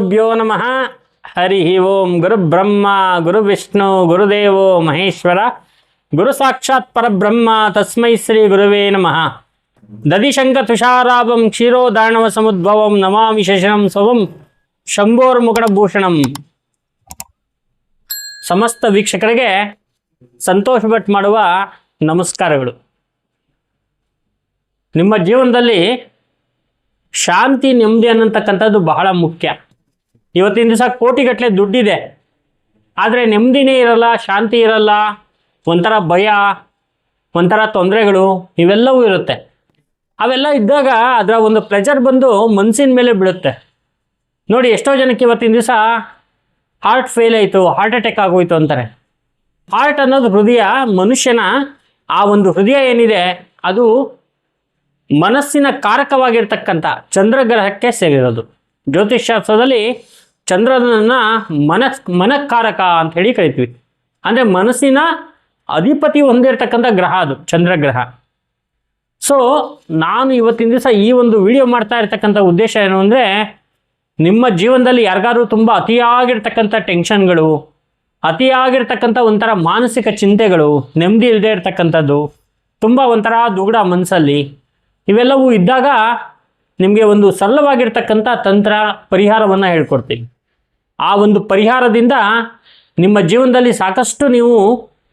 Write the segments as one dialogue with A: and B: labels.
A: ಗುರುಭ್ಯೋ ನಮಃ. ಹರಿ ಓಂ ಗುರು ಬ್ರಹ್ಮ ಗುರು ವಿಷ್ಣು ಗುರುದೇವೋ ಮಹೇಶ್ವರ. ಗುರು ಸಾಕ್ಷಾತ್ ಪರಬ್ರಹ್ಮ ತಸ್ಮೈ ಶ್ರೀ ಗುರುವೇ ನಮಃ. ದದಿಶಂಕ ತುಷಾರಾಭಂ ಕ್ಷೀರೋದಾರ್ಣವ ಸಮುದ್ಭವಂ ನಮಾಮಿ ಶಶನಂ ಸ್ವಂ ಭೂಷಣಂ. ಸಮಸ್ತ ವೀಕ್ಷಕರಿಗೆ ಸಂತೋಷ ಭಟ್ ಮಾಡುವ ನಮಸ್ಕಾರಗಳು. ನಿಮ್ಮ ಜೀವನದಲ್ಲಿ ಶಾಂತಿ ನೆಮ್ಮದಿ ಅನ್ನತಕ್ಕಂಥದ್ದು ಬಹಳ ಮುಖ್ಯ. ಇವತ್ತಿನ ದಿವಸ ಕೋಟಿಗಟ್ಟಲೆ ದುಡ್ಡಿದೆ. ಆದರೆ ನೆಮ್ಮದಿನೇ ಇರಲ್ಲ, ಶಾಂತಿ ಇರಲ್ಲ, ಒಂಥರ ಭಯ, ಒಂಥರ ತೊಂದರೆಗಳು, ಇವೆಲ್ಲವೂ ಇರುತ್ತೆ. ಅವೆಲ್ಲ ಇದ್ದಾಗ ಅದರ ಒಂದು ಪ್ರೆಷರ್ ಬಂದು ಮನಸ್ಸಿನ ಮೇಲೆ ಬೀಳುತ್ತೆ. ನೋಡಿ, ಎಷ್ಟೋ ಜನಕ್ಕೆ ಇವತ್ತಿನ ದಿವಸ ಹಾರ್ಟ್ ಫೇಲ್ ಆಯಿತು ಹಾರ್ಟ್ ಅಟ್ಯಾಕ್ ಆಗೋಯ್ತು ಅಂತಾರೆ. ಹಾರ್ಟ್ ಅನ್ನೋದು ಹೃದಯ, ಮನುಷ್ಯನ ಆ ಒಂದು ಹೃದಯ ಏನಿದೆ, ಅದು ಮನಸ್ಸಿನ ಕಾರಕವಾಗಿರ್ತಕ್ಕಂಥ ಚಂದ್ರಗ್ರಹಕ್ಕೆ ಸೇರಿರೋದು. ಜ್ಯೋತಿಷ್ಶಾಸ್ತ್ರದಲ್ಲಿ ಚಂದ್ರನನ್ನು ಮನಸ್ ಮನಃಕಾರಕ ಅಂತ ಹೇಳಿ ಕರಿತೀವಿ. ಅಂದರೆ ಮನಸ್ಸಿನ ಅಧಿಪತಿ ಹೊಂದಿರತಕ್ಕಂಥ ಗ್ರಹ ಅದು, ಚಂದ್ರಗ್ರಹ. ಸೊ ನಾನು ಇವತ್ತಿನ ದಿವಸ ಈ ಒಂದು ವಿಡಿಯೋ ಮಾಡ್ತಾ ಇರ್ತಕ್ಕಂಥ ಉದ್ದೇಶ ಏನು ಅಂದರೆ, ನಿಮ್ಮ ಜೀವನದಲ್ಲಿ ಯಾರಿಗಾದ್ರೂ ತುಂಬ ಅತಿಯಾಗಿರ್ತಕ್ಕಂಥ ಟೆನ್ಷನ್ಗಳು, ಅತಿಯಾಗಿರ್ತಕ್ಕಂಥ ಒಂಥರ ಮಾನಸಿಕ ಚಿಂತೆಗಳು, ನೆಮ್ಮದಿ ಇಲ್ಲದೆ ಇರತಕ್ಕಂಥದ್ದು, ತುಂಬ ಒಂಥರ ದುಗುಡ ಮನಸ್ಸಲ್ಲಿ, ಇವೆಲ್ಲವೂ ಇದ್ದಾಗ ನಿಮಗೆ ಒಂದು ಸರಳವಾಗಿರ್ತಕ್ಕಂಥ ತಂತ್ರ ಪರಿಹಾರವನ್ನು ಹೇಳ್ಕೊಡ್ತೀನಿ. ಆ ಒಂದು ಪರಿಹಾರದಿಂದ ನಿಮ್ಮ ಜೀವನದಲ್ಲಿ ಸಾಕಷ್ಟು ನೀವು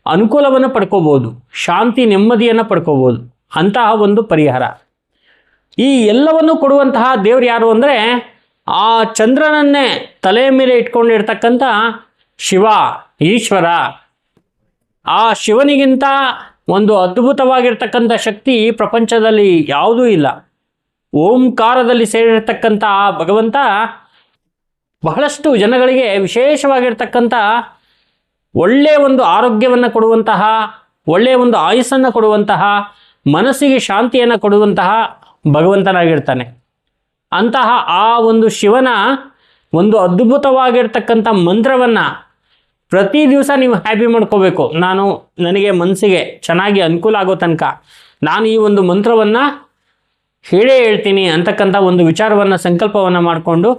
A: ಅನುಕೂಲವನ್ನು ಪಡ್ಕೋಬೋದು, ಶಾಂತಿ, ನೆಮ್ಮದಿಯನ್ನು ಪಡ್ಕೋಬೋದು, ಅಂತಹ ಒಂದು ಪರಿಹಾರ. ಈ ಎಲ್ಲವನ್ನು ಕೊಡುವಂತಹ ದೇವ್ರು ಯಾರು ಅಂದರೆ ಆ ಚಂದ್ರನನ್ನೇ ತಲೆಯ ಮೇಲೆ ಇಟ್ಕೊಂಡಿರ್ತಕ್ಕಂಥ ಶಿವ, ಈಶ್ವರ. ಆ ಶಿವನಿಗಿಂತ ಒಂದು ಅದ್ಭುತವಾಗಿರ್ತಕ್ಕಂಥ ಶಕ್ತಿ ಪ್ರಪಂಚದಲ್ಲಿ ಯಾವುದೂ ಇಲ್ಲ. ಓಂಕಾರದಲ್ಲಿ ಸೇರಿರ್ತಕ್ಕಂಥ ಆ ಭಗವಂತ ಬಹಳಷ್ಟು ಜನಗಳಿಗೆ ವಿಶೇಷವಾಗಿರ್ತಕ್ಕಂಥ ಒಳ್ಳೆಯ ಒಂದು ಆರೋಗ್ಯವನ್ನು ಕೊಡುವಂತಹ ಒಳ್ಳೆಯ ಒಂದು ಆಯುಸ್ಸನ್ನು ಕೊಡುವಂತಹ, ಮನಸ್ಸಿಗೆ ಶಾಂತಿಯನ್ನು ಕೊಡುವಂತಹ ಭಗವಂತನಾಗಿರ್ತಾನೆ. ಅಂತಹ ಆ ಒಂದು ಶಿವನ ಒಂದು ಅದ್ಭುತವಾಗಿರ್ತಕ್ಕಂಥ ಮಂತ್ರವನ್ನು ಪ್ರತಿ ದಿವಸ ನೀವು ಹ್ಯಾಪಿ ಮಾಡ್ಕೋಬೇಕು. ನಾನು ನನಗೆ ಮನಸ್ಸಿಗೆ ಚೆನ್ನಾಗಿ ಅನುಕೂಲ ಆಗೋ ತನಕ ನಾನು ಈ ಒಂದು ಮಂತ್ರವನ್ನು ಹೇಳೇ ಹೇಳ್ತೀನಿ ಅಂತಕ್ಕಂಥ ಒಂದು ವಿಚಾರವನ್ನು, ಸಂಕಲ್ಪವನ್ನು ಮಾಡಿಕೊಂಡು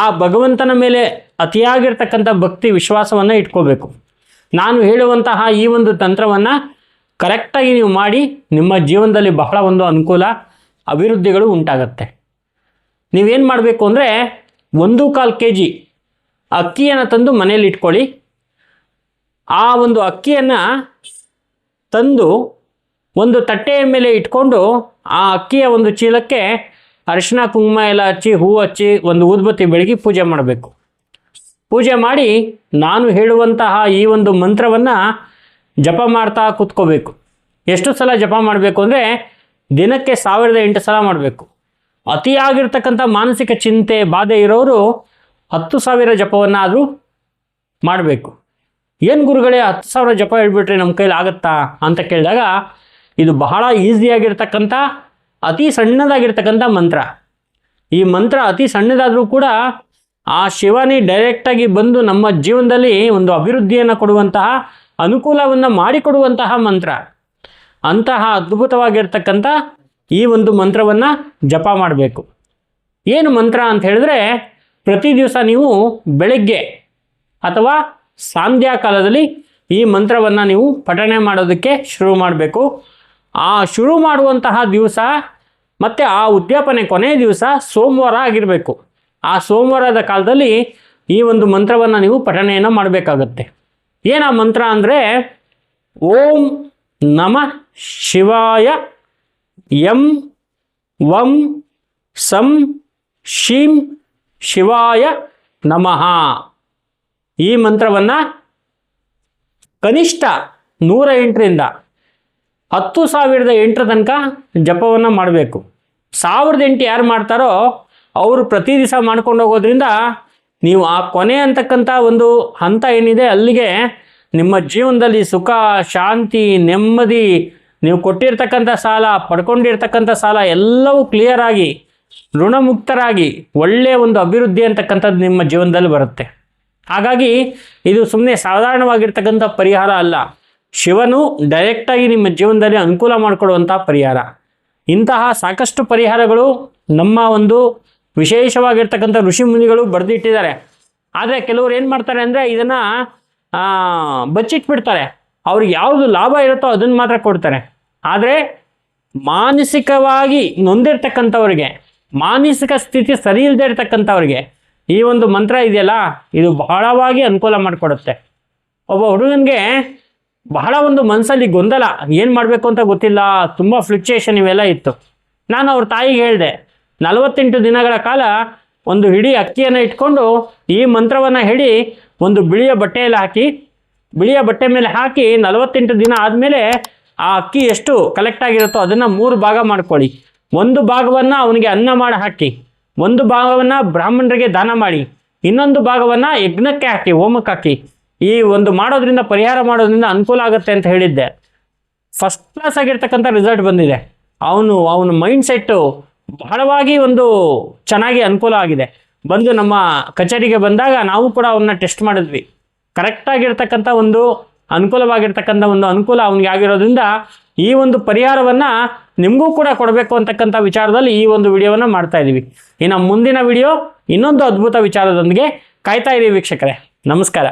A: ಆ ಭಗವಂತನ ಮೇಲೆ ಅತಿಯಾಗಿರ್ತಕ್ಕಂಥ ಭಕ್ತಿ ವಿಶ್ವಾಸವನ್ನು ಇಟ್ಕೋಬೇಕು. ನಾನು ಹೇಳುವಂತಹ ಈ ಒಂದು ತಂತ್ರವನ್ನು ಕರೆಕ್ಟಾಗಿ ನೀವು ಮಾಡಿ ನಿಮ್ಮ ಜೀವನದಲ್ಲಿ ಬಹಳ ಒಂದು ಅನುಕೂಲ ಅಭಿವೃದ್ಧಿಗಳು ಉಂಟಾಗತ್ತೆ. ನೀವೇನು ಮಾಡಬೇಕು ಅಂದರೆ ಒಂದು ಕಾಲು ಕೆ ಜಿ ಅಕ್ಕಿಯನ್ನು ತಂದು ಮನೇಲಿ ಇಟ್ಕೊಳ್ಳಿ. ಆ ಒಂದು ಅಕ್ಕಿಯನ್ನು ತಂದು ಒಂದು ತಟ್ಟೆಯ ಮೇಲೆ ಇಟ್ಕೊಂಡು ಆ ಅಕ್ಕಿಯ ಒಂದು ಚೀಲಕ್ಕೆ ಅರಿಶಿನ ಕುಂಕುಮ ಎಲ್ಲ ಹಚ್ಚಿ, ಹೂ ಹಚ್ಚಿ ಒಂದು ಊದ್ಬತ್ತಿ ಬೆಳಗಿ ಪೂಜೆ ಮಾಡಬೇಕು. ಪೂಜೆ ಮಾಡಿ ನಾನು ಹೇಳುವಂತಹ ಈ ಒಂದು ಮಂತ್ರವನ್ನು ಜಪ ಮಾಡ್ತಾ ಕೂತ್ಕೋಬೇಕು. ಎಷ್ಟು ಸಲ ಜಪ ಮಾಡಬೇಕು ಅಂದರೆ ದಿನಕ್ಕೆ ಸಾವಿರದ ಎಂಟು ಸಲ ಮಾಡಬೇಕು. ಅತಿಯಾಗಿರ್ತಕ್ಕಂಥ ಮಾನಸಿಕ ಚಿಂತೆ, ಬಾಧೆ ಇರೋರು ಹತ್ತು ಸಾವಿರ ಜಪವನ್ನಾದರೂ ಮಾಡಬೇಕು. ಏನು ಗುರುಗಳೇ, ಹತ್ತು ಸಾವಿರ ಜಪ ಹೇಳ್ಬಿಟ್ರೆ ನಮ್ಮ ಕೈಲಿ ಆಗುತ್ತಾ ಅಂತ ಕೇಳಿದಾಗ ಇದು ಬಹಳ ಈಸಿಯಾಗಿರ್ತಕ್ಕಂಥ ಅತಿ ಸಣ್ಣದಾಗಿರ್ತಕ್ಕಂಥ ಮಂತ್ರ. ಈ ಮಂತ್ರ ಅತಿ ಸಣ್ಣದಾದರೂ ಕೂಡ ಆ ಶಿವನೇ ಡೈರೆಕ್ಟಾಗಿ ಬಂದು ನಮ್ಮ ಜೀವನದಲ್ಲಿ ಒಂದು ಅಭಿವೃದ್ಧಿಯನ್ನು ಕೊಡುವಂತಹ, ಅನುಕೂಲವನ್ನು ಮಾಡಿಕೊಡುವಂತಹ ಮಂತ್ರ. ಅಂತಹ ಅದ್ಭುತವಾಗಿರ್ತಕ್ಕಂಥ ಈ ಒಂದು ಮಂತ್ರವನ್ನು ಜಪ ಮಾಡಬೇಕು. ಏನು ಮಂತ್ರ ಅಂತ ಹೇಳಿದ್ರೆ, ಪ್ರತಿ ದಿವಸ ನೀವು ಬೆಳಗ್ಗೆ ಅಥವಾ ಸಂಧ್ಯಾಕಾಲದಲ್ಲಿ ಈ ಮಂತ್ರವನ್ನು ನೀವು ಪಠಣೆ ಮಾಡೋದಕ್ಕೆ ಶುರು ಮಾಡಬೇಕು. ಆ ಶುರು ಮಾಡುವಂತಹ ದಿವಸ ಮತ್ತು ಆ ಉದ್ಯಾಪನೆ ಕೊನೆಯ ದಿವಸ ಸೋಮವಾರ ಆಗಿರಬೇಕು. ಆ ಸೋಮವಾರದ ಕಾಲದಲ್ಲಿ ಈ ಒಂದು ಮಂತ್ರವನ್ನು ನೀವು ಪಠಣೆಯನ್ನು ಮಾಡಬೇಕಾಗತ್ತೆ. ಏನು ಆ ಮಂತ್ರ ಅಂದರೆ, ಓಂ ನಮ ಶಿವಾಯ ಎಂ ವಂ ಸಂ ಶೀಂ ಶಿವಾಯ ನಮಃ. ಈ ಮಂತ್ರವನ್ನು ಕನಿಷ್ಠ ನೂರ ಎಂಟರಿಂದ ಹತ್ತು ಸಾವಿರದ ಎಂಟರ ತನಕ ಜಪವನ್ನು ಮಾಡಬೇಕು. ಸಾವಿರದ ಎಂಟು ಯಾರು ಮಾಡ್ತಾರೋ ಅವರು ಪ್ರತಿ ದಿವಸ ಮಾಡ್ಕೊಂಡು ಹೋಗೋದ್ರಿಂದ ನೀವು ಆ ಕೊನೆ ಅಂತಕ್ಕಂಥ ಒಂದು ಹಂತ ಏನಿದೆ ಅಲ್ಲಿಗೆ ನಿಮ್ಮ ಜೀವನದಲ್ಲಿ ಸುಖ, ಶಾಂತಿ, ನೆಮ್ಮದಿ, ನೀವು ಕೊಟ್ಟಿರ್ತಕ್ಕಂಥ ಸಾಲ, ಪಡ್ಕೊಂಡಿರ್ತಕ್ಕಂಥ ಸಾಲ ಎಲ್ಲವೂ ಕ್ಲಿಯರ್ ಆಗಿ, ಋಣಮುಕ್ತರಾಗಿ, ಒಳ್ಳೆಯ ಒಂದು ಅಭಿವೃದ್ಧಿ ಅಂತಕ್ಕಂಥದ್ದು ನಿಮ್ಮ ಜೀವನದಲ್ಲಿ ಬರುತ್ತೆ. ಹಾಗಾಗಿ ಇದು ಸುಮ್ಮನೆ ಸಾಧಾರಣವಾಗಿರ್ತಕ್ಕಂಥ ಪರಿಹಾರ ಅಲ್ಲ. ಶಿವನು ಡೈರೆಕ್ಟಾಗಿ ನಿಮ್ಮ ಜೀವನದಲ್ಲಿ ಅನುಕೂಲ ಮಾಡಿಕೊಡುವಂಥ ಪರಿಹಾರ. ಇಂತಹ ಸಾಕಷ್ಟು ಪರಿಹಾರಗಳು ನಮ್ಮ ಒಂದು ವಿಶೇಷವಾಗಿರ್ತಕ್ಕಂಥ ಋಷಿ ಮುನಿಗಳು ಬರೆದಿಟ್ಟಿದ್ದಾರೆ. ಆದರೆ ಕೆಲವರು ಏನು ಮಾಡ್ತಾರೆ ಅಂದರೆ ಇದನ್ನು ಬಚ್ಚಿಟ್ಬಿಡ್ತಾರೆ. ಅವ್ರಿಗೆ ಯಾವುದು ಲಾಭ ಇರುತ್ತೋ ಅದನ್ನು ಮಾತ್ರ ಕೊಡ್ತಾರೆ. ಆದರೆ ಮಾನಸಿಕವಾಗಿ ನೊಂದಿರ್ತಕ್ಕಂಥವ್ರಿಗೆ, ಮಾನಸಿಕ ಸ್ಥಿತಿ ಸರಿ ಇಲ್ಲದೆ ಇರ್ತಕ್ಕಂಥವ್ರಿಗೆ ಈ ಒಂದು ಮಂತ್ರ ಇದೆಯಲ್ಲ, ಇದು ಬಹಳವಾಗಿ ಅನುಕೂಲ ಮಾಡಿಕೊಡುತ್ತೆ. ಒಬ್ಬ ಹುಡುಗನಿಗೆ ಬಹಳ ಒಂದು ಮನಸ್ಸಲ್ಲಿ ಗೊಂದಲ. ಏನು ಮಾಡಬೇಕು ಅಂತ ಗೊತ್ತಿಲ್ಲ. ತುಂಬ ಫ್ಲಕ್ಚುಯೇಷನ್ ಇವೆಲ್ಲ ಇತ್ತು. ನಾನು ಅವ್ರ ತಾಯಿಗೆ ಹೇಳಿದೆ, ನಲವತ್ತೆಂಟು ದಿನಗಳ ಕಾಲ ಒಂದು ಹಿಡಿ ಅಕ್ಕಿಯನ್ನು ಇಟ್ಕೊಂಡು ಈ ಮಂತ್ರವನ್ನು ಹೇಳಿ ಒಂದು ಬಿಳಿಯ ಬಟ್ಟೆಯಲ್ಲಿ ಹಾಕಿ, ಬಿಳಿಯ ಬಟ್ಟೆ ಮೇಲೆ ಹಾಕಿ ನಲವತ್ತೆಂಟು ದಿನ ಆದಮೇಲೆ ಆ ಅಕ್ಕಿ ಎಷ್ಟು ಕಲೆಕ್ಟ್ ಆಗಿರುತ್ತೋ ಅದನ್ನು ಮೂರು ಭಾಗ ಮಾಡ್ಕೊಳ್ಳಿ. ಒಂದು ಭಾಗವನ್ನು ಅವನಿಗೆ ಅನ್ನ ಮಾಡಿ ಹಾಕಿ, ಒಂದು ಭಾಗವನ್ನು ಬ್ರಾಹ್ಮಣರಿಗೆ ದಾನ ಮಾಡಿ, ಇನ್ನೊಂದು ಭಾಗವನ್ನು ಯಜ್ಞಕ್ಕೆ ಹಾಕಿ, ಹೋಮಕ್ಕೆ ಹಾಕಿ. ಈ ಒಂದು ಮಾಡೋದ್ರಿಂದ ಪರಿಹಾರ ಮಾಡೋದ್ರಿಂದ ಅನುಕೂಲ ಆಗುತ್ತೆ ಅಂತ ಹೇಳಿದ್ದೆ. ಫಸ್ಟ್ ಕ್ಲಾಸ್ ಆಗಿರ್ತಕ್ಕಂಥ ರಿಸಲ್ಟ್ ಬಂದಿದೆ. ಅವನು, ಅವನ ಮೈಂಡ್ ಸೆಟ್ಟು ಬಹಳವಾಗಿ ಒಂದು ಚೆನ್ನಾಗಿ ಅನುಕೂಲ ಆಗಿದೆ. ಬಂದು ನಮ್ಮ ಕಚೇರಿಗೆ ಬಂದಾಗ ನಾವು ಕೂಡ ಅವನ್ನ ಟೆಸ್ಟ್ ಮಾಡಿದ್ವಿ. ಕರೆಕ್ಟಾಗಿರ್ತಕ್ಕಂಥ ಒಂದು, ಅನುಕೂಲವಾಗಿರ್ತಕ್ಕಂಥ ಒಂದು ಅನುಕೂಲ ಅವನಿಗೆ ಆಗಿರೋದ್ರಿಂದ ಈ ಒಂದು ಪರಿಹಾರವನ್ನು ನಿಮಗೂ ಕೂಡ ಕೊಡಬೇಕು ಅಂತಕ್ಕಂಥ ವಿಚಾರದಲ್ಲಿ ಈ ಒಂದು ವಿಡಿಯೋವನ್ನು ಮಾಡ್ತಾ ಇದ್ದೀವಿ ಇನ್ನು ಮುಂದಿನ ವಿಡಿಯೋ ಇನ್ನೊಂದು ಅದ್ಭುತ ವಿಚಾರದೊಂದಿಗೆ ಕಾಯ್ತಾ ಇರಿ ವೀಕ್ಷಕರೇ. ನಮಸ್ಕಾರ.